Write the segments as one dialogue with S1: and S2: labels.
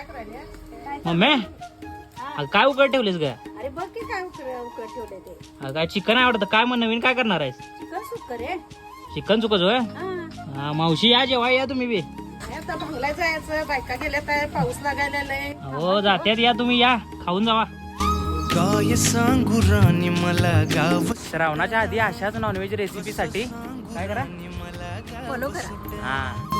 S1: काय करायला?
S2: मम्मी? अगं काय उकड ठेवलीस ग?
S1: अरे बघ की काय उकड उकड ठेवले ते.
S2: अगं काय चिकन आवडतं? काय मग नवीन काय करणार आहेस?
S1: चिकन सुक रे.
S2: चिकन चुकच होय
S1: हा.
S2: हा, मावशी या जेव्हा या तुम्ही बी.
S1: अरे आता भांगला जायचं बायका गेल्या काय पाऊस लागायला लय
S2: हो जात्यात या तुम्ही या. खाऊन जावा.
S3: काय सांगू राणी मला गाव?
S2: श्रावणाच्या आधी अशाच नॉनव्हेज रेसिपी साठी काय करा?
S1: फॉलो करा.
S2: हा.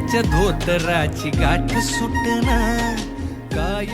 S3: धोतराची गाठ सुटना काय